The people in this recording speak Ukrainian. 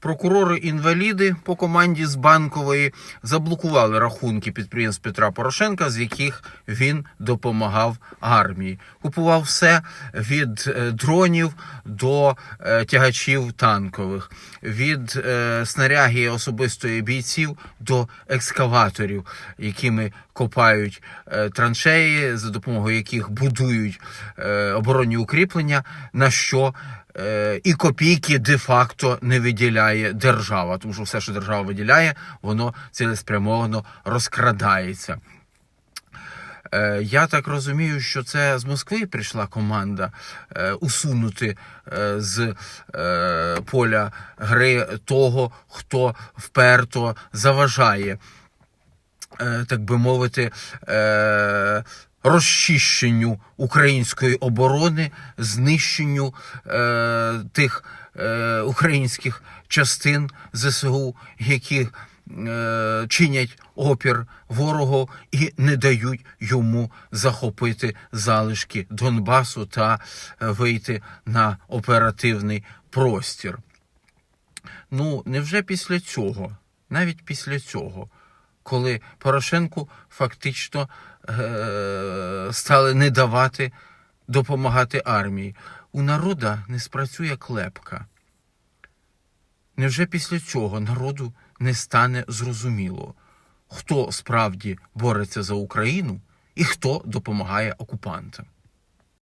Прокурори-інваліди по команді з банкової заблокували рахунки підприємств Петра Порошенка, з яких він допомагав армії. Купував все від е, дронів до е, тягачів танкових, від е, снаряги особистої бійців до екскаваторів, якими копають траншеї, за допомогою яких будують оборонні укріплення, на що і копійки де-факто не виділяє держава, тому що все, що держава виділяє, воно цілеспрямовано розкрадається. Е, Я так розумію, що це з Москви прийшла команда е, усунути е, з е, поля гри того, хто вперто заважає, е, так би мовити, е, розчищенню української оборони, знищенню е, тих е, українських частин ЗСУ, які е, чинять опір ворогу і не дають йому захопити залишки Донбасу та е, вийти на оперативний простір. Ну, невже після цього, навіть після цього, коли Порошенку фактично е- стали не давати допомагати армії, у народа не спрацює клепка. Невже після цього народу не стане зрозуміло, хто справді бореться за Україну і хто допомагає окупантам?